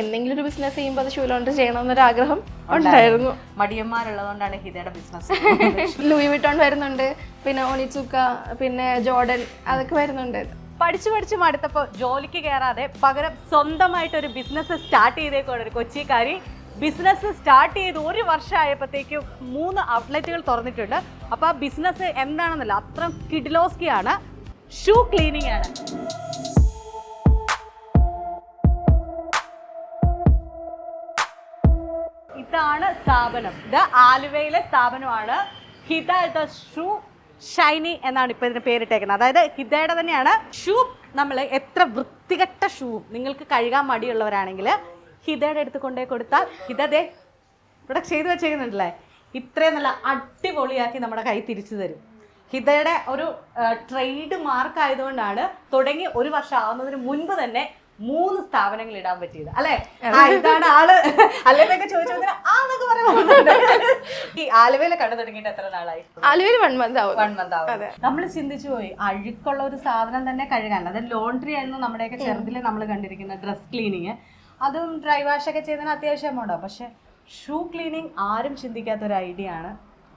എന്തെങ്കിലും ഒരു ബിസിനസ് ചെയ്യുമ്പോൾ അത് ഷൂലോണ്ട് ചെയ്യണമെന്നൊരു ആഗ്രഹം ഉണ്ടായിരുന്നു. മടിയന്മാരുള്ളതുകൊണ്ടാണ് ഹിതയുടെ ബിസിനസ് ലൂയി വിട്ടോൺ വരുന്നുണ്ട് പിന്നെ ഒണിച്ചുക്ക പിന്നെ ജോർഡൻ അതൊക്കെ വരുന്നുണ്ട്. പഠിച്ചു പഠിച്ചു മടുത്തപ്പോൾ ജോലിക്ക് കയറാതെ പകരം സ്വന്തമായിട്ട് ഒരു ബിസിനസ് സ്റ്റാർട്ട് ചെയ്തേക്കാണ് ഒരു കൊച്ചിക്കാരി ബിസിനസ് സ്റ്റാർട്ട് ചെയ്ത് ഒരു വർഷമായപ്പോഴത്തേക്കും മൂന്ന് ഔട്ട്ലെറ്റുകൾ തുറന്നിട്ടുണ്ട്. അപ്പോൾ ആ ബിസിനസ് എന്താണെന്നല്ല അത്ര കിഡിലോസ്കിയാണ് ഷൂ ക്ലീനിങ് ആണ്. സ്ഥാപനം. ഇത് ആലുവയിലെ സ്ഥാപനമാണ്. ഹിത ദ ഷൂ ഷൈനി എന്നാണ് ഇപ്പോൾ ഇതിന് പേരിട്ടേക്കുന്നത്. അതായത് ഹിതയുടെ തന്നെയാണ് ഷൂ നമ്മൾ എത്ര വൃത്തികെട്ട ഷൂവും നിങ്ങൾക്ക് കഴുകാൻ മടിയുള്ളവരാണെങ്കിൽ ഹിതയുടെ അടുത്ത് കൊണ്ടേ കൊടുത്താൽ ഹിതദേ ഇവിടെ ചെയ്തു വെച്ചേക്കുന്നുണ്ടല്ലേ? ഇത്രയും നല്ല അടിപൊളിയാക്കി നമ്മുടെ കൈ തിരിച്ചു തരും. ഹിതയുടെ ഒരു ട്രേഡ് മാർക്ക് ആയതുകൊണ്ടാണ് തുടങ്ങി ഒരു വർഷം ആവുന്നതിന് മുൻപ് തന്നെ മൂന്ന് സ്ഥാപനങ്ങൾ ഇടാൻ പറ്റിയത്. അല്ലെ? ഇതാണ് ആൾ. അല്ലെന്നൊക്കെ ചോദിച്ചു ആന്നൊക്കെ പറയാൻ ഈ ആലുവയിലെ കണ്ടു തുടങ്ങിയിട്ട് എത്ര നാളായി? ആലുവയിൽ വൺ മന്ത് ആവും. വൺ മന്ത് ആവും. നമ്മൾ ചിന്തിച്ചു പോയി അഴുക്കുള്ള ഒരു സാധനം തന്നെ കഴുകാൻ. അത് ലോണ്ടറി ആയിരുന്നു നമ്മുടെയൊക്കെ ചെറുതിൽ നമ്മൾ കണ്ടിരിക്കുന്ന ഡ്രസ് ക്ലീനിങ് അതും ഡ്രൈ വാഷ് ഒക്കെ ചെയ്തതിന് അത്യാവശ്യം എമൗണ്ട് പക്ഷെ ഷൂ ക്ലീനിങ് ആരും ചിന്തിക്കാത്ത ഒരു ഐഡിയ ആണ്.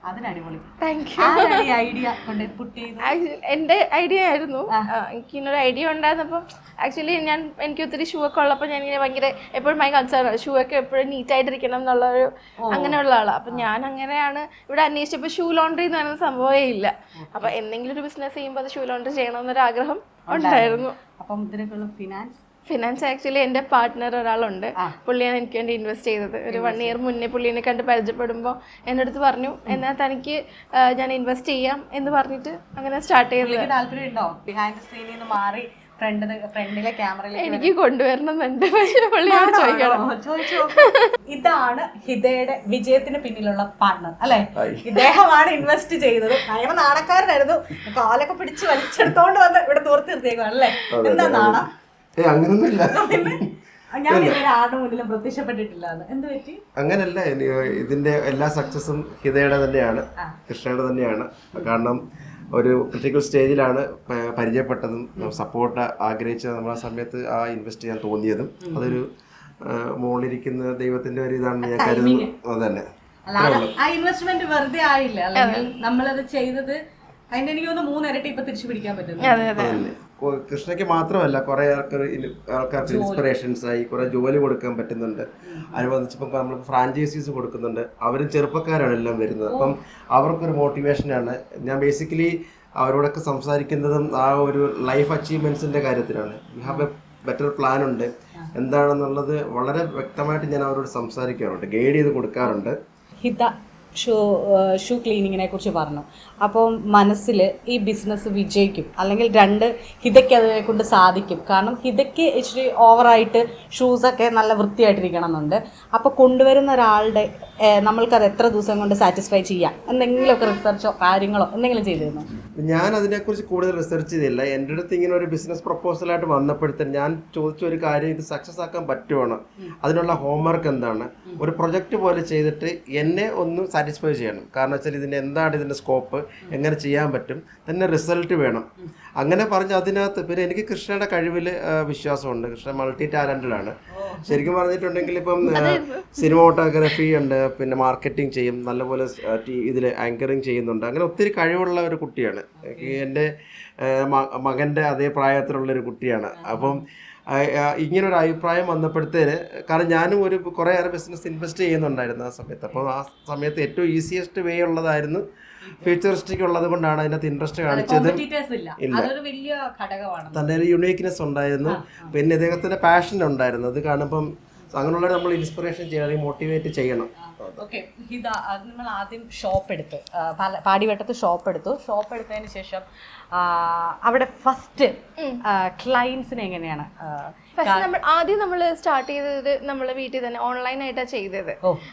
ആരാണ് ഐഡിയ ആയിരുന്നു. എനിക്ക് ഇന്നൊരു ഐഡിയ ഉണ്ടായിരുന്നപ്പം ആക്ച്വലി ഞാൻ എനിക്ക് ഒത്തിരി ഷൂ ഒക്കെ ഉള്ളപ്പോൾ ഞാൻ ഇങ്ങനെ ഭയങ്കര എപ്പോഴും ഭയങ്കര കൺസേൺ ഷൂ ഒക്കെ എപ്പോഴും നീറ്റ് ആയിട്ടിരിക്കണം എന്നുള്ള ഒരു അങ്ങനെയുള്ള ആളാണ് അപ്പം ഞാൻ അങ്ങനെയാണ് ഇവിടെ അന്വേഷിച്ചപ്പോൾ ഷൂ ലോണ്ടറി എന്ന് പറയുന്ന സംഭവമേ ഇല്ല. അപ്പം എന്തെങ്കിലും ഒരു ബിസിനസ് ചെയ്യുമ്പോൾ അത് ഷൂ ലോണ്ടറി ചെയ്യണമെന്നൊരു ആഗ്രഹം ഉണ്ടായിരുന്നു. അപ്പം ഇതിനൊക്കെയുള്ള ഫിനാൻസ് ഫിനാൻസ് ആക്ച്വലി എന്റെ പാർട്ട്ണർ ഒരാളുണ്ട്. പുള്ളിയാണ് എനിക്ക് വേണ്ടി ഇൻവെസ്റ്റ് ചെയ്തത്. ഒരു വൺ ഇയർ മുന്നേ പുള്ളിനെ കണ്ട് പരിചയപ്പെടുമ്പോൾ എന്റെ അടുത്ത് പറഞ്ഞു എന്നാൽ തനിക്ക് ഞാൻ ഇൻവെസ്റ്റ് ചെയ്യാം എന്ന് പറഞ്ഞിട്ട് അങ്ങനെ സ്റ്റാർട്ട് ചെയ്തത്. ബിഹൈൻഡ് നിന്ന് മാറി ഫ്രണ്ട് ഫ്രണ്ടിലെ എനിക്ക് കൊണ്ടുവരണമെന്നുണ്ട്. പക്ഷേ പുള്ളിയോട് ചോദിക്കണം. ചോദിച്ചു ഇതാണ് ഹിതയുടെ വിജയത്തിന് പിന്നിലുള്ള പാർട്ണർ അല്ലെ? ഇദ്ദേഹമാണ് ഇൻവെസ്റ്റ് ചെയ്തത്. നയമ നാണക്കാരനായിരുന്നു. കാലൊക്കെ പിടിച്ച് വലിച്ചെടുത്തോണ്ട് വന്ന് ഇവിടെ തോർത്തി നിർത്തിയേക്കാണ് അല്ലേ? എന്താ നാണം? ഏ അങ്ങനൊന്നുമില്ല. ഞാൻ ഇതുവരെ ആരുടെ മുന്നിലും പ്രത്യക്ഷപ്പെട്ടിട്ടില്ല എന്ന് എന്ത് പറ്റി? അങ്ങനല്ല ഇതിന്റെ എല്ലാ സക്സസും ഹിതയുടെ തന്നെയാണ് കൃഷ്ണയുടെ തന്നെയാണ്. കാരണം ഒരു ക്രിട്ടിക്കൽ സ്റ്റേജിലാണ് പരിചയപ്പെട്ടതും സപ്പോർട്ട് ആഗ്രഹിച്ച നമ്മൾ ആ സമയത്ത് ആ ഇൻവെസ്റ്റ് ചെയ്യാൻ തോന്നിയതും. അതൊരു മുകളിലിരിക്കുന്ന ദൈവത്തിന്റെ ഒരു ഇതാണ് ഞാൻ കരുതുന്നത്. അത് തന്നെ ആ ഇൻവെസ്റ്റ്മെന്റ് വെറുതെ ആയില്ല. അല്ലെങ്കിൽ നമ്മളത് ചെയ്തത് അതിന്റെ എനിക്ക് തോന്നുന്നു മൂന്നിരട്ടി ഇപ്പൊ തിരിച്ചു പിടിക്കാൻ പറ്റുന്നു. അതെ അതെ. കൃഷ്ണയ്ക്ക് മാത്രമല്ല കുറെ ആൾക്കാർക്ക് ഇൻസ്പിറേഷൻസ് ആയി കുറെ ജോലി കൊടുക്കാൻ പറ്റുന്നുണ്ട്. അനുബന്ധിച്ചിപ്പോൾ നമ്മൾ ഫ്രാഞ്ചൈസീസ് കൊടുക്കുന്നുണ്ട്. അവരും ചെറുപ്പക്കാരാണ് എല്ലാം വരുന്നത്. അപ്പം അവർക്കൊരു മോട്ടിവേഷനാണ് ഞാൻ ബേസിക്കലി അവരോടൊക്കെ സംസാരിക്കുന്നതും ആ ഒരു ലൈഫ് അച്ചീവ്മെന്റ്സിന്റെ കാര്യത്തിലാണ്. You have a better plan ഉണ്ട്. എന്താണെന്നുള്ളത് വളരെ വ്യക്തമായിട്ട് ഞാൻ അവരോട് സംസാരിക്കാറുണ്ട്. ഗൈഡ് ചെയ്ത് കൊടുക്കാറുണ്ട്. ഹിത. ഷൂ ഷൂ ക്ലീനിങ്ങിനെ കുറിച്ച് പറഞ്ഞു. അപ്പോൾ മനസ്സിൽ ഈ ബിസിനസ് വിജയിക്കും. അല്ലെങ്കിൽ രണ്ട് ഹിതയ്ക്ക് അതിനെ കൊണ്ട് സാധിക്കും. കാരണം ഹിതയ്ക്ക് ഇച്ചിരി ഓവറായിട്ട് ഷൂസൊക്കെ നല്ല വൃത്തിയായിട്ടിരിക്കണം എന്നുണ്ട് അപ്പോൾ കൊണ്ടുവരുന്ന ഒരാളുടെ നമ്മൾക്കത് എത്ര ദിവസം കൊണ്ട് സാറ്റിസ്ഫൈ ചെയ്യാം? എന്തെങ്കിലുമൊക്കെ റിസർച്ചോ കാര്യങ്ങളോ എന്തെങ്കിലും ചെയ്തിരുന്നു? ഞാൻ അതിനെക്കുറിച്ച് കൂടുതൽ റിസർച്ച് ചെയ്തില്ല. എന്റെ അടുത്ത് ഇങ്ങനെ ഒരു ബിസിനസ് പ്രപ്പോസലായിട്ട് വന്നപ്പോഴത്തേന് ഞാൻ ചോദിച്ച ഒരു കാര്യം ഇത് സക്സസ് ആക്കാൻ പറ്റുവാണ്? അതിനുള്ള ഹോംവർക്ക് എന്താണ്? ഒരു പ്രൊജക്റ്റ് പോലെ ചെയ്തിട്ട് എന്നെ ഒന്ന് സാറ്റിസ്ഫൈ ചെയ്യണം. കാരണം വെച്ചാൽ ഇതിന്റെ എന്താണ് ഇതിന്റെ സ്കോപ്പ് എങ്ങനെ ചെയ്യാൻ പറ്റും? തന്നെ റിസൾട്ട് വേണം. അങ്ങനെ പറഞ്ഞ് അതിനകത്ത് പിന്നെ എനിക്ക് കൃഷ്ണയുടെ കഴിവിൽ വിശ്വാസമുണ്ട്. കൃഷ്ണ മൾട്ടി ടാലന്റഡാണ് ആണ്. ശരിക്കും പറഞ്ഞിട്ടുണ്ടെങ്കിൽ ഇപ്പം സിനിമോട്ടോഗ്രാഫി ഉണ്ട്. പിന്നെ മാർക്കറ്റിംഗ് ചെയ്യും. നല്ലപോലെ ഇതിൽ ആങ്കറിങ് ചെയ്യുന്നുണ്ട്. അങ്ങനെ ഒത്തിരി കഴിവുള്ള ഒരു കുട്ടിയാണ്. എന്റെ മകന്റെ അതേ പ്രായത്തിലുള്ള ഒരു കുട്ടിയാണ്. അപ്പം ഇങ്ങനൊരു അഭിപ്രായം വന്നപ്പോഴത്തേന് കാരണം ഞാനും ഒരു കുറേയേറെ ബിസിനസ് ഇൻവെസ്റ്റ് ചെയ്യുന്നുണ്ടായിരുന്നു ആ സമയത്ത്. അപ്പോൾ ആ സമയത്ത് ഏറ്റവും ഈസിയസ്റ്റ് വേ ഉള്ളതായിരുന്നു ഫ്യൂച്ചറിസ്റ്റിക് ഉള്ളത് കൊണ്ടാണ് അതിനകത്ത് ഇൻട്രസ്റ്റ് കാണിച്ചത്. ഇല്ല. തന്നെ വലിയ ഘടകമാണ്. തന്റെ ഒരു യുണീക്നെസ് ഉണ്ടായിരുന്നു. പിന്നെ ഇദ്ദേഹത്തിന്റെ പാഷൻ ഉണ്ടായിരുന്നു. അത് കാണുമ്പം അങ്ങനെയുള്ള നമ്മൾ ഇൻസ്പിറേഷൻ ചെയ്യണം അല്ലെങ്കിൽ മോട്ടിവേറ്റ് ചെയ്യണം. ഓക്കെ ഇതാ അത് നമ്മൾ ആദ്യം ഷോപ്പ് എടുത്തു. പാടിവട്ടത്ത് ഷോപ്പ് എടുത്തു. ഷോപ്പ് എടുത്തതിന് ശേഷം അവിടെ ഫസ്റ്റ് ക്ലയൻസിന് എങ്ങനെയാണ് ഫസ്റ്റ് നമ്മൾ ആദ്യം നമ്മൾ സ്റ്റാർട്ട് ചെയ്തത് നമ്മൾ വീട്ടിൽ തന്നെ ഓൺലൈൻ ആയിട്ടാണ് ചെയ്തത്.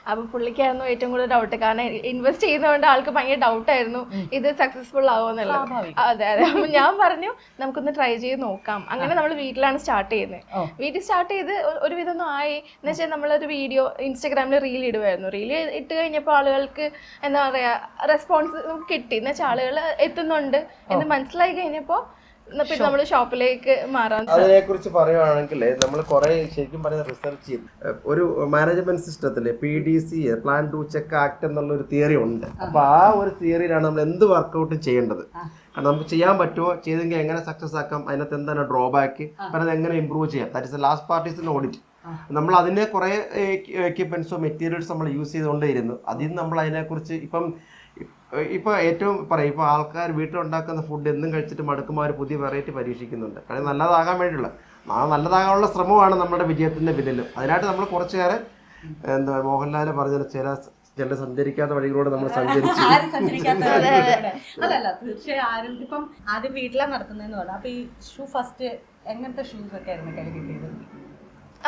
അപ്പൊ പുള്ളിക്കായിരുന്നു ഏറ്റവും കൂടുതൽ ഡൗട്ട് കാരണം ഇൻവെസ്റ്റ് ചെയ്യുന്നതുകൊണ്ട് ആൾക്ക് ഭയങ്കര ഡൗട്ട് ആയിരുന്നു. ഇത് സക്സസ്ഫുൾ ആവുമെന്നുള്ളത് അതെ അതെ. അപ്പൊ ഞാൻ പറഞ്ഞു നമുക്കൊന്ന് ട്രൈ ചെയ്ത് നോക്കാം. അങ്ങനെ നമ്മൾ വീട്ടിലാണ് സ്റ്റാർട്ട് ചെയ്യുന്നത്. വീട്ടിൽ സ്റ്റാർട്ട് ചെയ്ത് ഒരു ഒരുവിധം ഒന്നും ആയി. എന്ന് വെച്ചാൽ നമ്മളൊരു വീഡിയോ ഇൻസ്റ്റാഗ്രാമിൽ റീൽ ഇടുമായിരുന്നു റീൽ ഇട്ട് കഴിഞ്ഞപ്പോൾ ആളുകൾക്ക് എന്താ പറയാ റെസ്പോൺസ് നമുക്ക് കിട്ടി. എന്ന് വെച്ചാൽ ആളുകൾ എത്തുന്നുണ്ട് എന്ന് മനസ്സിലായി കഴിഞ്ഞപ്പോൾ പിന്നെ നമ്മൾ ഷോപ്പിലേക്ക് മാറാൻ അതിനെ കുറിച്ച് പറയുവാണെങ്കിൽ നമ്മൾ കുറെ ശരിക്കും പറയുന്ന റിസർച്ച് ചെയ്ത് ഒരു മാനേജ്മെന്റ് സിസ്റ്റത്തിൽ P D C plan to check act എന്നുള്ള ഒരു തിയറി ഉണ്ട്. അപ്പൊ ആ ഒരു തിയറിയിലാണ് നമ്മൾ എന്ത് വർക്കൗട്ടും ചെയ്യേണ്ടത്? കാരണം നമുക്ക് ചെയ്യാൻ പറ്റുമോ ചെയ്തെങ്കിൽ എങ്ങനെ സക്സസ് ആക്കാം? അതിനകത്ത് എന്താണ് ഡ്രോബാക്ക് പിന്നെ അത് എങ്ങനെ ഇമ്പ്രൂവ് ചെയ്യാം ദാറ്റ് ഇസ് ലാസ്റ്റ് പാർട്ടീസിന് ഓഡിറ്റ് നമ്മൾ അതിനെ കുറെ എക്യുപ്മെന്റ്സോ മെറ്റീരിയൽസ് നമ്മൾ യൂസ് ചെയ്തുകൊണ്ടേയിരുന്നു. അതിൽ നിന്ന് നമ്മൾ അതിനെക്കുറിച്ച് ഇപ്പം ഇപ്പൊ ഏറ്റവും പറയും ഇപ്പൊ ആൾക്കാർ വീട്ടിലുണ്ടാക്കുന്ന ഫുഡ് എന്നും കഴിച്ചിട്ട് മടുക്കുമ്പോൾ അവർ പുതിയ വെറൈറ്റി പരീക്ഷിക്കുന്നുണ്ട്. കാരണം നല്ലതാകാൻ വേണ്ടിയുള്ള ആ നല്ലതാകാനുള്ള ശ്രമമാണ് നമ്മുടെ വിജയത്തിന്റെ പിന്നിലും. അതിനായിട്ട് നമ്മൾ കുറച്ചേറെ എന്താ മോഹൻലാൽ പറഞ്ഞ ചില ചില സഞ്ചരിക്കാത്ത വഴികളോട് നമ്മൾ സഞ്ചരിച്ചു. അതല്ല തീർച്ചയായും ആരും ഇപ്പം ആദ്യം വീട്ടിലാണ് നടത്തുന്നതെന്ന് പറഞ്ഞു അപ്പൊ ഈ ഷൂ ഫസ്റ്റ് എങ്ങനത്തെ ഷൂസ് ഒക്കെ ആയിരുന്നു കയ്യിൽ കിട്ടിയത്?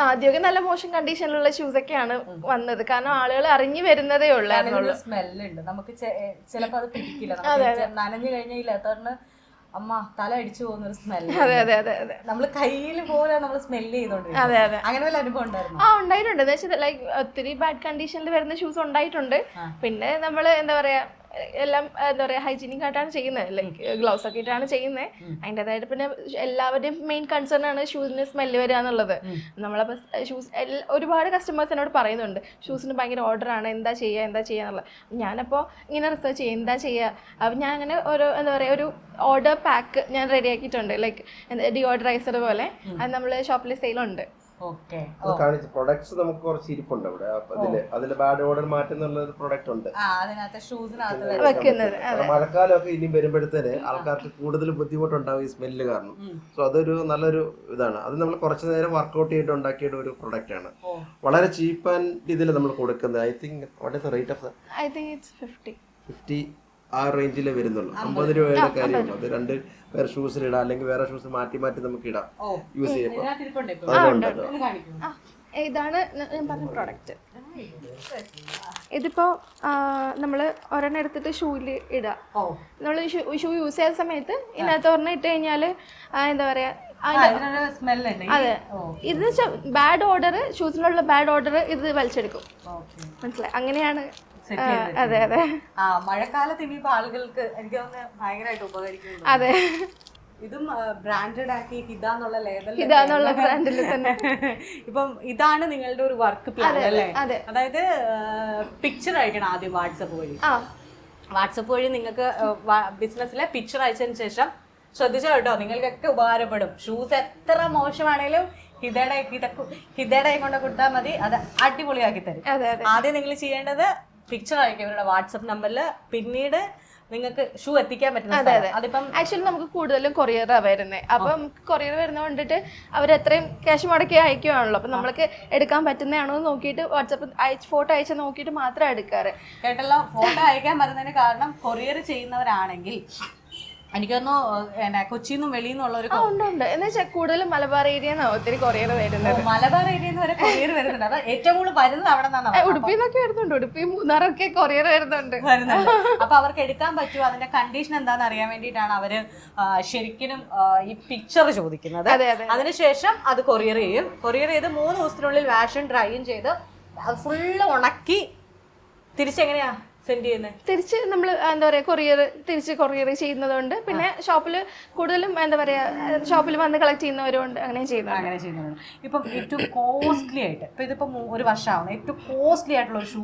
ആദ്യമൊക്കെ നല്ല മോശം കണ്ടീഷനിലുള്ള ഷൂസ് ഒക്കെയാണ് വന്നത്. കാരണം ആളുകൾ അറിഞ്ഞു വരുന്നതേ ഉള്ളായിരുന്നുള്ളൂ സ്മെല്ലുണ്ട് നമുക്ക് ചിലപ്പോൾ അത് പിടിക്കില്ല. നനഞ്ഞു കഴിഞ്ഞാൽ അമ്മ തല അടിച്ചു പോകുന്ന ഒരു സ്മെല്ല് അതെ അതെ അതെ അതെ. നമ്മൾ കയ്യിൽ പോലെ നമ്മൾ സ്മെല്ല് ചെയ്തോണ്ടിരിക്കും അതെ അതെ. അങ്ങനെ വല്ല അനുഭവം ഉണ്ടായിരുന്നു? ആ ഉണ്ടായിട്ടുണ്ട്. ലൈക്ക് ഒത്തിരി ബാഡ് കണ്ടീഷനിൽ വരുന്ന ഷൂസ് ഉണ്ടായിട്ടുണ്ട്. പിന്നെ നമ്മൾ എന്താ പറയാ എല്ലാം എന്താ പറയാ ഹൈജീനിക് ആയിട്ടാണ് ചെയ്യുന്നത് ലൈക്ക് ഗ്ലൗസ് ഒക്കെ ഇട്ടാണ് ചെയ്യുന്നത് അതിന്റെതായിട്ട് പിന്നെ എല്ലാവരുടെയും മെയിൻ കൺസേൺ ആണ് ഷൂസിന് സ്മെല്ല് വരിക എന്നുള്ളത്. നമ്മളപ്പോൾ ഷൂസ് ഒരുപാട് കസ്റ്റമേഴ്സ് എന്നോട് പറയുന്നുണ്ട്. ഷൂസിന് ഭയങ്കര ഓർഡർ ആണ്. എന്താ ചെയ്യുക എന്താ ചെയ്യുക എന്നുള്ളത് ഞാനപ്പോൾ ഇങ്ങനെ റിസർച്ച് ചെയ്യുക എന്താ ചെയ്യുക അപ്പം ഞാൻ അങ്ങനെ ഒരു എന്താ പറയുക ഒരു ഓർഡർ പാക്ക് ഞാൻ റെഡി ആക്കിയിട്ടുണ്ട്. ലൈക്ക് ഡിയോഡറൈസർ പോലെ. അത് നമ്മൾ ഷോപ്പിൽ സെയിലുണ്ട് അത് കാണിച്ച് പ്രൊഡക്ട്സ് നമുക്ക് കുറച്ച് ഇരിപ്പുണ്ട് അവിടെ. അതിൽ അതിൽ ബാഡ് ഓർഡർ മാറ്റുന്നുള്ള ഒരു പ്രൊഡക്റ്റ് ഉണ്ട്. മഴക്കാലമൊക്കെ ഇനി വരുമ്പോഴത്തേന് ആൾക്കാർക്ക് കൂടുതൽ ബുദ്ധിമുട്ടുണ്ടാവും ഈ സ്മെല്ല് കാരണം. സോ അതൊരു നല്ലൊരു ഇതാണ്. അത് നമ്മൾ കുറച്ച് നേരം വർക്ക്ഔട്ട് ചെയ്തിട്ട് ഉണ്ടാക്കിയ ഒരു പ്രൊഡക്റ്റ് ആണ്. വളരെ ചീപ്പ് ആൻഡ് ഇതിൽ നമ്മൾ കൊടുക്കുന്നത്. I think what is rate of I think it's fifty fifty ആ റേഞ്ചിലേ വരുന്നുള്ളൂ. അമ്പത് രൂപയുടെ കാര്യമുള്ളൂ അത് രണ്ട് വേറെ ഷൂസിൽ ഇടാം. അല്ലെങ്കിൽ വേറെ ഷൂസ് മാറ്റി മാറ്റി നമുക്ക് ഇടാം. യൂസ് ചെയ്യുമ്പോൾ ഇതാണ് ഞാൻ പറഞ്ഞ പ്രോഡക്റ്റ് ഇതിപ്പോ നമ്മൾ ഒരെണ്ണം എടുത്തിട്ട് ഷൂവിൽ ഇടുക നമ്മൾ ഷൂ യൂസ് ചെയ്യുന്ന സമയത്ത് ഇതിനകത്ത് ഒരെണ്ണം ഇട്ട് കഴിഞ്ഞാൽ എന്താ പറയുക ഇതിനൊരു അതെ. ഇത് ബാഡ് ഓർഡർ ഷൂസിനുള്ള ബാഡ് ഓർഡർ ഇത് വലിച്ചെടുക്കും. മനസ്സിലായി? അങ്ങനെയാണ് അതെ അതെ. ആ മഴക്കാലത്ത് ഇനിയിപ്പോ ആളുകൾക്ക് എനിക്ക് തോന്നുന്നു ഭയങ്കരമായിട്ട് ഉപകരിക്കുന്നു അതെ. ഇതും ബ്രാൻഡഡ് ആക്കി ഹിതാന്നുള്ള ലേബൽ ഹിതാന്നുള്ള ബ്രാൻഡിൽ തന്നെ. ഇപ്പം ഇതാണ് നിങ്ങളുടെ ഒരു വർക്ക് പ്ലാൻ അല്ലേ? അതായത് പിക്ചർ അയക്കണം ആദ്യം വാട്സപ്പ് വഴി. ആ. വാട്സപ്പ് വഴി നിങ്ങൾക്ക് ബിസിനസ്സിലെ പിക്ചർ അയച്ചതിന് ശേഷം ശ്രദ്ധിച്ചോ കേട്ടോ? നിങ്ങൾക്കൊക്കെ ഉപകാരപ്പെടും. ഷൂസ് എത്ര മോശമാണേലും ഹിതയുടെ ഹിത ഹിതയുടെ കൊണ്ട് കൊടുത്താൽ മതി. അത് അടിപൊളിയാക്കി തരും. അതെ അതെ. ആദ്യം നിങ്ങൾ ചെയ്യേണ്ടത് പിക്ചർ അയക്കും ഇവരുടെ വാട്സപ്പ് നമ്പറിൽ പിന്നീട് നിങ്ങൾക്ക് ഷൂ എത്തിക്കാൻ പറ്റുന്ന. അതിപ്പം ആക്ച്വലി നമുക്ക് കൂടുതലും കൊറിയറാണ് വരുന്നത് അപ്പം കൊറിയർ വരുന്ന കൊണ്ടിട്ട് അവർ എത്രയും ക്യാഷ് മുടക്കി അയക്കുവാണല്ലോ. അപ്പം നമ്മൾക്ക് എടുക്കാൻ പറ്റുന്നതാണോ എന്ന് നോക്കിയിട്ട് വാട്സപ്പ് അയച്ച് ഫോട്ടോ അയച്ച് നോക്കിയിട്ട് മാത്രമേ എടുക്കാറ്. കേട്ടല്ലോ ഫോട്ടോ അയക്കാൻ പറ്റുന്നതിന് കാരണം കൊറിയർ ചെയ്യുന്നവരാണെങ്കിൽ എനിക്ക് തോന്നുന്നു കൊച്ചിയിൽ നിന്നും വെളിയിൽ നിന്നുള്ള ഒരു ആ ഉണ്ട് ഉണ്ട്. എന്ന് വെച്ചാൽ കൂടുതലും മലബാർ ഏരിയ ഒത്തിരി കൊറിയർ വരുന്നത്. മലബാർ നിന്ന് വരെ കൊറിയർ വരുന്നുണ്ട്. അത് ഏറ്റവും കൂടുതൽ വരുന്നത് അവിടെ നിന്നാണ് ഉടുപ്പിൽ നിന്നൊക്കെ വരുന്നുണ്ട്. ഉടുപ്പി മൂന്നാറൊക്കെ കൊറിയർ വരുന്നുണ്ട്. വരുന്നുണ്ട്. അപ്പൊ അവർക്ക് എടുക്കാൻ പറ്റുമോ? അതിന്റെ കണ്ടീഷൻ എന്താണെന്ന് അറിയാൻ വേണ്ടിയിട്ടാണ് അവർ ശരിക്കും ഈ പിക്ചർ ചോദിക്കുന്നത്. അതെ അതെ അതിനുശേഷം അത് കൊറിയർ ചെയ്യും. കൊറിയർ ചെയ്ത് മൂന്ന് ദിവസത്തിനുള്ളിൽ വാഷൻ ഡ്രൈയും ചെയ്ത് അത് ഫുള്ള് ഉണക്കി തിരിച്ചെങ്ങനെയാ? സെൻഡ് ചെയ്യുന്നത് തിരിച്ച് നമ്മൾ എന്താ പറയുക കൊറിയർ തിരിച്ച് കൊറിയർ ചെയ്യുന്നതുകൊണ്ട് പിന്നെ ഷോപ്പിൽ കൂടുതലും എന്താ പറയുക ഷോപ്പിൽ വന്ന് കളക്ട് ചെയ്യുന്നവരുണ്ട്. അങ്ങനെ ചെയ്യുന്നത് അങ്ങനെ ചെയ്യുന്നുണ്ട് ഇപ്പം ഏറ്റവും കോസ്റ്റ്ലി ആയിട്ട് ഇപ്പൊ ഇതിപ്പോ ഒരു വർഷമാവുന്ന ഏറ്റവും കോസ്റ്റ്ലി ആയിട്ടുള്ള ഒരു ഷൂ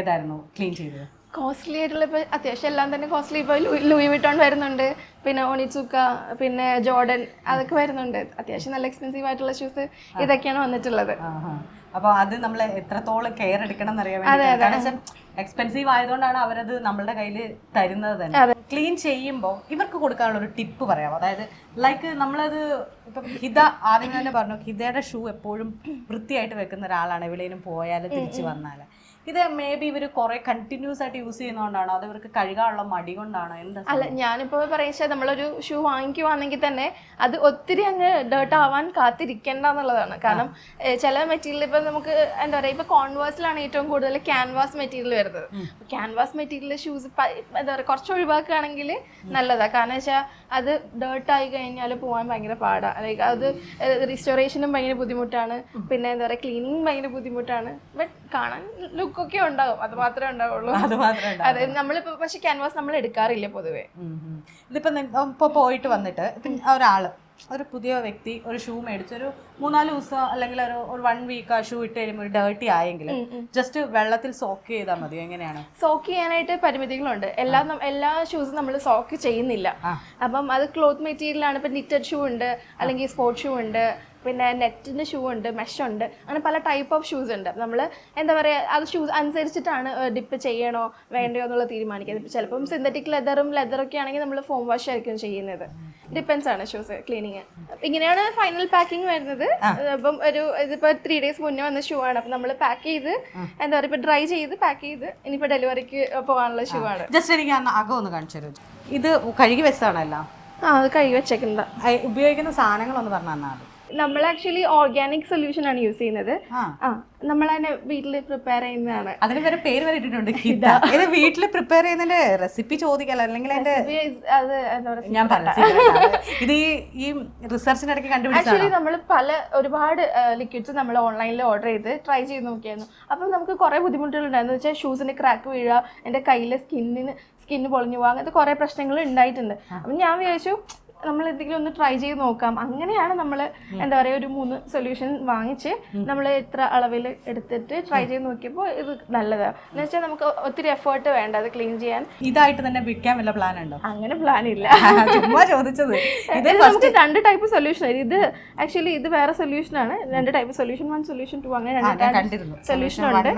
ഏതായിരുന്നു ക്ലീൻ ചെയ്തത്? കോസ്റ്റ്ലി ആയിട്ടുള്ള ഇപ്പോൾ അത്യാവശ്യം എല്ലാം തന്നെ കോസ്റ്റ്ലി ഇപ്പോൾ ലൂയി വിട്ടോൺ വരുന്നുണ്ട്. പിന്നെ ഒണിസുക്ക പിന്നെ ജോർഡൻ അതൊക്കെ വരുന്നുണ്ട്. അത്യാവശ്യം നല്ല എക്സ്പെൻസീവ് ആയിട്ടുള്ള ഷൂസ് ഇതൊക്കെയാണ് വന്നിട്ടുള്ളത്. അപ്പോൾ അപ്പൊ അത് നമ്മൾ എത്രത്തോളം കെയർ എടുക്കണം എന്നറിയാൻ അതെ. എക്സ്പെൻസീവ് ആയതുകൊണ്ടാണ് അവരത് നമ്മളുടെ കയ്യിൽ തരുന്നത് തന്നെ. ക്ലീൻ ചെയ്യുമ്പോൾ ഇവർക്ക് കൊടുക്കാനുള്ള ഒരു ടിപ്പ് പറയാം അതായത് ലൈക്ക് നമ്മളത് ഇപ്പം ഹിത ആദ്യം തന്നെ പറഞ്ഞു ഹിതയുടെ ഷൂ എപ്പോഴും വൃത്തിയായിട്ട് വെക്കുന്ന ഒരാളാണ് എവിടെയും പോയാൽ തിരിച്ചു വന്നാൽ ഇത് മേ ബി ഇവർ കുറെ കണ്ടിന്യൂസ് ആയിട്ട് യൂസ് ചെയ്യുന്നതുകൊണ്ടാണോ അത് ഇവർക്ക് കഴുകാനുള്ള മടി കൊണ്ടാണോ. എന്താ അല്ല ഞാനിപ്പോൾ പറയുന്നത് നമ്മളൊരു ഷൂ വാങ്ങിക്കുവാണെങ്കിൽ തന്നെ അത് ഒത്തിരി അങ്ങ് ഡേർട്ട് ആവാൻ കാത്തിരിക്കേണ്ട എന്നുള്ളതാണ് കാരണം ചില മെറ്റീരിയൽ ഇപ്പൊ നമുക്ക് എന്താ പറയുക ഇപ്പൊ കോൺവേഴ്സിലാണ് ഏറ്റവും കൂടുതൽ ക്യാൻവാസ് മെറ്റീരിയൽ വരുന്നത്. ക്യാൻവാസ് മെറ്റീരിയൽ ഷൂസ് എന്താ പറയുക കുറച്ച് ഒഴിവാക്കുകയാണെങ്കിൽ നല്ലതാ. കാരണം വെച്ചാൽ അത് ഡേർട്ട് ആയി കഴിഞ്ഞാൽ പോവാൻ ഭയങ്കര പാടാണ് ലൈക്ക് അത് റിസ്റ്റോറേഷനും ഭയങ്കര ബുദ്ധിമുട്ടാണ്. പിന്നെ എന്താ പറയുക ക്ലീനിങ് ഭയങ്കര ബുദ്ധിമുട്ടാണ്. ബട്ട് കാണാൻ ലുക്ക് ലുക്കൊക്കെ ഉണ്ടാകും അത് മാത്രമേ ഉണ്ടാവുള്ളൂ. അത് മാത്രമേ അതെ നമ്മളിപ്പോ പക്ഷെ ക്യാൻവാസ് നമ്മൾ എടുക്കാറില്ല പൊതുവെ. ഇതിപ്പോ ഇപ്പൊ പോയിട്ട് വന്നിട്ട് ഒരാൾ ഒരു പുതിയ വ്യക്തി ഒരു ഷൂ മേടിച്ച് ഒരു മൂന്നാൽ ദിവസം അല്ലെങ്കിൽ ഒരു ഒരു വൺ വീക്ക് ആ ഷൂ ഇട്ട് കഴിയുമ്പോൾ ഡേർട്ടി ആയെങ്കിൽ ജസ്റ്റ് വെള്ളത്തിൽ സോക്ക് ചെയ്താൽ മതി എങ്ങനെയാണ്? സോക്ക് ചെയ്യാനായിട്ട് പരിമിതികളുണ്ട്. എല്ലാ എല്ലാ ഷൂസും നമ്മൾ സോക്ക് ചെയ്യുന്നില്ല. അപ്പം അത് ക്ലോത്ത് മെറ്റീരിയൽ ആണ്. ഇപ്പം നിറ്റഡ് ഷൂ ഉണ്ട് അല്ലെങ്കിൽ സ്പോർട്സ് ഷൂ ഉണ്ട്. പിന്നെ നെറ്റിന്റെ ഷൂ ഉണ്ട് മെഷ് ഉണ്ട് അങ്ങനെ പല ടൈപ്പ് ഓഫ് ഷൂസ് ഉണ്ട്. നമ്മൾ എന്താ പറയുക അത് ഷൂസ് അനുസരിച്ചിട്ടാണ് ഡിപ്പ് ചെയ്യണോ വേണ്ടയോ എന്നുള്ള തീരുമാനിക്കുന്നത്. ഇപ്പം ചിലപ്പം സിന്തറ്റിക് ലെതറും ലെതറൊക്കെ ആണെങ്കിൽ നമ്മൾ ഫോം വാഷ് ആയിരിക്കും ചെയ്യുന്നത്. ഡിപ്പെൻസ് ആണ് ഷൂസ് ക്ലീനിങ് ഇങ്ങനെയാണ് ഫൈനൽ പാക്കിംഗ് വരുന്നത്. അപ്പം ഒരു ഇതിപ്പോ ത്രീ ഡേയ്സ് മുന്നേ വന്ന ഷൂ ആണ്. അപ്പം നമ്മൾ പാക്ക് ചെയ്ത് എന്താ പറയുക ഇപ്പൊ ഡ്രൈ ചെയ്ത് പാക്ക് ചെയ്ത് ഇനിയിപ്പോൾ ഡെലിവറിക്ക് പോകാനുള്ള ഷൂ ആണ്. ജസ്റ്റ് എനിക്ക് അകം ഒന്ന് കാണിച്ചു തരും. ഇത് കഴുകി വെച്ചതാണല്ലോ? ആ അത് കഴുകി വെച്ചേക്കുന്നത്. ഉപയോഗിക്കുന്ന സാധനങ്ങളൊന്ന് പറഞ്ഞു തന്നാൽ നമ്മൾ ആക്ച്വലി ഓർഗാനിക് സൊല്യൂഷൻ ആണ് യൂസ് ചെയ്യുന്നത്. ആ. നമ്മൾ തന്നെ വീട്ടിൽ പ്രിപ്പയർ ചെയ്യുന്നതാണ്. അതിന് വരെ പേര് വരെ ഇട്ടിട്ടുണ്ട് ഇത് വീട്ടിൽ പ്രിപ്പയർ ചെയ്യുന്നതിന്റെ റെസിപ്പി ചോദിക്കല അല്ലെങ്കിൽ അതിന്റെ അത് ഞാൻ ഇത് ഈ റിസർച്ചിന്റെ ഇടയ്ക്ക് ആക്ച്വലി നമ്മൾ പല ഒരുപാട് ലിക്വിഡ്സ് നമ്മൾ ഓൺലൈനിൽ ഓർഡർ ചെയ്ത് ട്രൈ ചെയ്ത് നോക്കിയായിരുന്നു. അപ്പം നമുക്ക് കുറേ ബുദ്ധിമുട്ടുകൾ ഉണ്ടായിരുന്നു. വെച്ചാൽ ഷൂസിന് ക്രാക്ക് വീഴുക എന്റെ കയ്യിലെ സ്കിന്നിന് സ്കിന്ന് പൊളിഞ്ഞു പോകുക അങ്ങനത്തെ കുറേ പ്രശ്നങ്ങൾ ഉണ്ടായിട്ടുണ്ട്. അപ്പം ഞാൻ വിചാരിച്ചു നമ്മൾ എന്തെങ്കിലും ഒന്ന് ട്രൈ ചെയ്ത് നോക്കാം. അങ്ങനെയാണ് നമ്മൾ എന്താ പറയുക ഒരു മൂന്ന് സൊല്യൂഷൻ വാങ്ങിച്ച് നമ്മൾ എത്ര അളവിൽ എടുത്തിട്ട് ട്രൈ ചെയ്ത് നോക്കിയപ്പോൾ ഇത് നല്ലതാണ് എന്ന് വെച്ചാൽ നമുക്ക് ഒത്തിരി എഫേർട്ട് വേണ്ട അത് ക്ലീൻ ചെയ്യാൻ. ഇതായിട്ട് തന്നെ വിൽക്കാൻ വല്ല പ്ലാൻ ഉണ്ടോ? അങ്ങനെ പ്ലാൻ ഇല്ല. ചുമ്മാ ചോദിച്ചത്. ഇത് നമുക്ക് രണ്ട് ടൈപ്പ് സൊല്യൂഷൻ ഇത് ആക്ച്വലി ഇത് വേറെ സൊല്യൂഷൻ ആണ്. രണ്ട് type solution one solution two അങ്ങനെ രണ്ട് സൊല്യൂഷൻ ഉണ്ട്.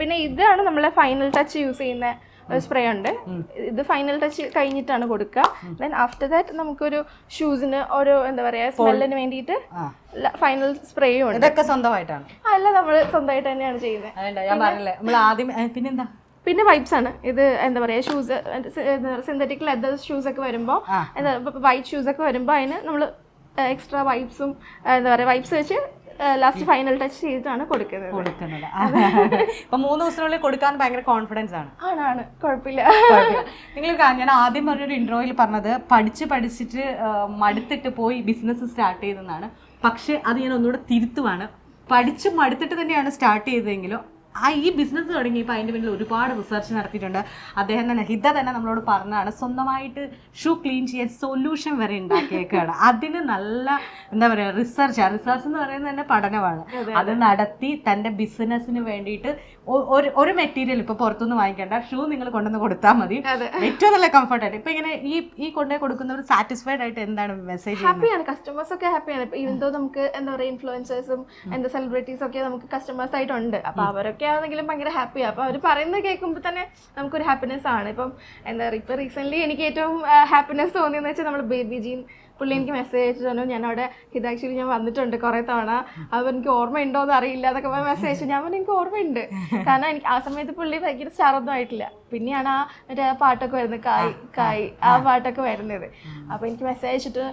പിന്നെ ഇതാണ് നമ്മളെ ഫൈനൽ ടച്ച് യൂസ് ചെയ്യുന്ന. സ്പ്രേ ഉണ്ട്. ഇത് ഫൈനൽ ടച്ച് കഴിഞ്ഞിട്ടാണ് കൊടുക്കുക. ദെൻ ആഫ്റ്റർ ദാറ്റ് നമുക്കൊരു ഷൂസിന് ഒരു എന്താ പറയാ സ്മെല്ലിന് വേണ്ടിയിട്ട് ഫൈനൽ സ്പ്രേയും ഉണ്ട്. ഇതൊക്കെ സ്വന്തമായിട്ടാണ്. അല്ല നമ്മൾ സ്വന്തമായിട്ട് തന്നെയാണ് ചെയ്യുന്നത് ഞാൻ പറഞ്ഞില്ലേ നമ്മൾ ആദ്യം പിന്നെന്താ? പിന്നെ വൈബ്സ് ആണ്. ഇത് എന്താ പറയുക ഷൂസ് സിന്തറ്റിക് ലെതർ ഷൂസ് ഒക്കെ വരുമ്പോൾ എന്താ വൈറ്റ് ഷൂസ് ഒക്കെ വരുമ്പോൾ അതിന് നമ്മൾ എക്സ്ട്രാ വൈബ്സും എന്താ പറയുക വൈബ്സ് വെച്ച് ലാസ്റ്റ് ഫൈനൽ ടച്ച് ചെയ്തിട്ടാണ് കൊടുക്കുന്നത്. കൊടുക്കുന്നത്. അപ്പൊ മൂന്ന് ദിവസത്തിനുള്ളിൽ കൊടുക്കാൻ ഭയങ്കര കോൺഫിഡൻസ് ആണ്. ആണാണ് കുഴപ്പമില്ല. നിങ്ങൾ ഞാൻ ആദ്യം പറഞ്ഞൊരു ഇൻട്രോയിൽ പറഞ്ഞത് പഠിച്ച് പഠിച്ചിട്ട് മടുത്തിട്ട് പോയി ബിസിനസ് സ്റ്റാർട്ട് ചെയ്തെന്നാണ്. പക്ഷെ അത് ഞാൻ ഒന്നുകൂടെ തിരുത്തുവാണ്. പഠിച്ച് മടുത്തിട്ട് തന്നെയാണ് സ്റ്റാർട്ട് ചെയ്തതെങ്കിലും ആ ഈ ബിസിനസ് തുടങ്ങിയപ്പോൾ അതിന്റെ പിന്നിൽ ഒരുപാട് റിസർച്ച് നടത്തിയിട്ടുണ്ട്. അദ്ദേഹം തന്നെ ഹിത തന്നെ നമ്മളോട് പറഞ്ഞതാണ് സ്വന്തമായിട്ട് ഷൂ ക്ലീൻ ചെയ്യാൻ സൊല്യൂഷൻ വരെ ഉണ്ടാക്കിയേക്കാണ്. അതിന് നല്ല എന്താ പറയുക റിസർച്ച് ആ. റിസർച്ച് എന്ന് പറയുന്നത് തന്നെ പഠനമാണ്. അത് നടത്തി തന്റെ ബിസിനസ്സിന് വേണ്ടിയിട്ട് ഒരു ഒരു മെറ്റീരിയൽ ഇപ്പോൾ പുറത്തുനിന്ന് വാങ്ങിക്കേണ്ട. ഷൂ നിങ്ങൾ കൊണ്ടുവന്ന് കൊടുത്താൽ മതി. ഏറ്റവും നല്ല കംഫർട്ട് ആയിട്ട്. ഇപ്പൊ ഇങ്ങനെ ഈ ഈ കൊണ്ടുപോയി കൊടുക്കുന്നവർ സാറ്റിസ്ഫൈഡ് ആയിട്ട് എന്താണ് മെസ്സേജ് ഹാപ്പിയാണ് കസ്റ്റമേഴ്സ് ഒക്കെ ഹാപ്പിയാണ് ഇപ്പം ഇവന്തോ നമുക്ക് എന്താ പറയുക ഇൻഫ്ലുവൻസേഴ്സും എന്താ സെലിബ്രിറ്റീസ് ഒക്കെ നമുക്ക് കസ്റ്റമേഴ്സ് ആയിട്ടുണ്ട്. അപ്പോൾ അവരൊക്കെ ആണെങ്കിലും ഭയങ്കര ഹാപ്പിയാണ് അപ്പോൾ അവർ പറയുന്നത് കേൾക്കുമ്പോൾ തന്നെ നമുക്കൊരു ഹാപ്പിനെസ് ആണ്. ഇപ്പം എന്താ പറയുക ഇപ്പം റീസെന്റ് എനിക്ക് ഏറ്റവും ഹാപ്പിനെസ് തോന്നിയെന്ന് വെച്ചാൽ നമ്മൾ ബേബി ജീൻ പുള്ളി എനിക്ക് മെസ്സേജ് അയച്ചു തന്നു. ഞാൻ അവിടെ ഹിതാക്ഷിയിൽ ഞാൻ വന്നിട്ടുണ്ട് കുറേ തവണ. അപ്പൊ എനിക്ക് ഓർമ്മയുണ്ടോ എന്ന് അറിയില്ല എന്നൊക്കെ മെസ്സേജ് അയച്ചു. ഞാൻ പറഞ്ഞു എനിക്ക് ഓർമ്മയുണ്ട്. കാരണം എനിക്ക് ആ സമയത്ത് പുള്ളി ഭയങ്കര സ്റ്റാറൊന്നും ആയിട്ടില്ല. പിന്നെയാണ് ആ മറ്റേ പാട്ടൊക്കെ വരുന്നത് കായ് കായ് ആ. പാട്ടൊക്കെ വരുന്നത്. അപ്പോൾ എനിക്ക് മെസ്സേജ് അയച്ചിട്ട്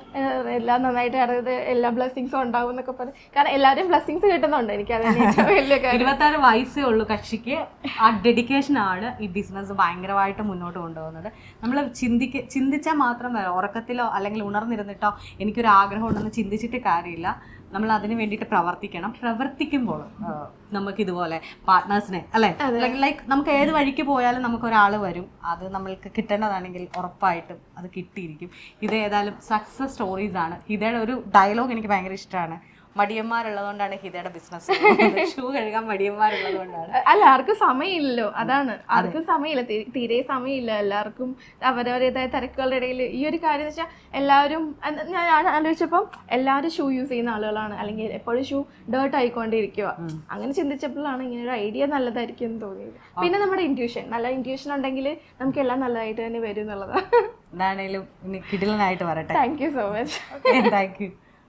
എല്ലാം നന്നായിട്ട് അറിയത് എല്ലാ ബ്ലെസ്സിങ്സും ഉണ്ടാവും എന്നൊക്കെ പറഞ്ഞു. കാരണം എല്ലാവരും ബ്ലെസ്സിങ്സ് കിട്ടുന്നുണ്ട്. എനിക്ക് അതിന് വലിയ കാര്യം. ഇരുപത്താറ് വയസ്സേ ഉള്ളൂ കക്ഷിക്ക്. ആ ഡെഡിക്കേഷൻ ആണ് ഈ ബിസിനസ് ഭയങ്കരമായിട്ട് മുന്നോട്ട് കൊണ്ടുപോകുന്നത്. നമ്മൾ ചിന്തിക്ക ചിന്തിച്ചാൽ മാത്രം ഉറക്കത്തിലോ അല്ലെങ്കിൽ ഉണർന്നിരുന്നിട്ടോ എനിക്കൊരു ആഗ്രഹം ഉണ്ടെന്ന് ചിന്തിച്ചിട്ട് കാര്യമില്ല. നമ്മൾ അതിന് വേണ്ടിയിട്ട് പ്രവർത്തിക്കണം. പ്രവർത്തിക്കുമ്പോൾ നമുക്ക് ഇതുപോലെ പാർട്ട്നേഴ്സിനെ അല്ലെ? ലൈക്ക് നമുക്ക് ഏത് വഴിക്ക് പോയാലും നമുക്ക് ഒരാൾ വരും. അത് നമ്മൾക്ക് കിട്ടേണ്ടതാണെങ്കിൽ ഉറപ്പായിട്ടും അത് കിട്ടിയിരിക്കും. ഇത് ഏതായാലും സക്സസ് സ്റ്റോറീസ് ആണ്. ഹിതയുടെ ഒരു ഡയലോഗ് എനിക്ക് ഭയങ്കര ഇഷ്ടമാണ്. മടിയന്മാരുള്ളതുകൊണ്ടാണ് ഹിതയുടെ ബിസിനസ് ഷൂ കഴുകാൻ മടിയന്മാരുള്ളതുകൊണ്ടാണ്. അല്ല ആർക്കും സമയമില്ലല്ലോ. അതാണ്. ആർക്കും സമയമില്ല. തീരെ സമയമില്ല. എല്ലാവർക്കും അവരവരുടേതായ തിരക്കുകളുടെ ഇടയിൽ ഈ ഒരു കാര്യം എന്ന് വെച്ചാൽ എല്ലാവരും ഞാൻ ആലോചിച്ചപ്പോൾ ആലോചിച്ചപ്പം എല്ലാവരും ഷൂ യൂസ് ചെയ്യുന്ന ആളുകളാണ്. അല്ലെങ്കിൽ എപ്പോഴും ഷൂ ഡേർട്ട് ആയിക്കൊണ്ടിരിക്കുക അങ്ങനെ ചിന്തിച്ചപ്പോഴാണ് ഇങ്ങനെ ഒരു ഐഡിയ നല്ലതായിരിക്കും എന്ന് തോന്നിയത്. പിന്നെ നമ്മുടെ ഇന്റ്യൂഷൻ നല്ല ഇന്റ്യൂഷൻ ഉണ്ടെങ്കിൽ നമുക്ക് എല്ലാം നല്ലതായിട്ട് തന്നെ വരും എന്നുള്ളതാണ്. എന്താണേലും കിടിലനായിട്ട് വരട്ടെ thank you so much thank you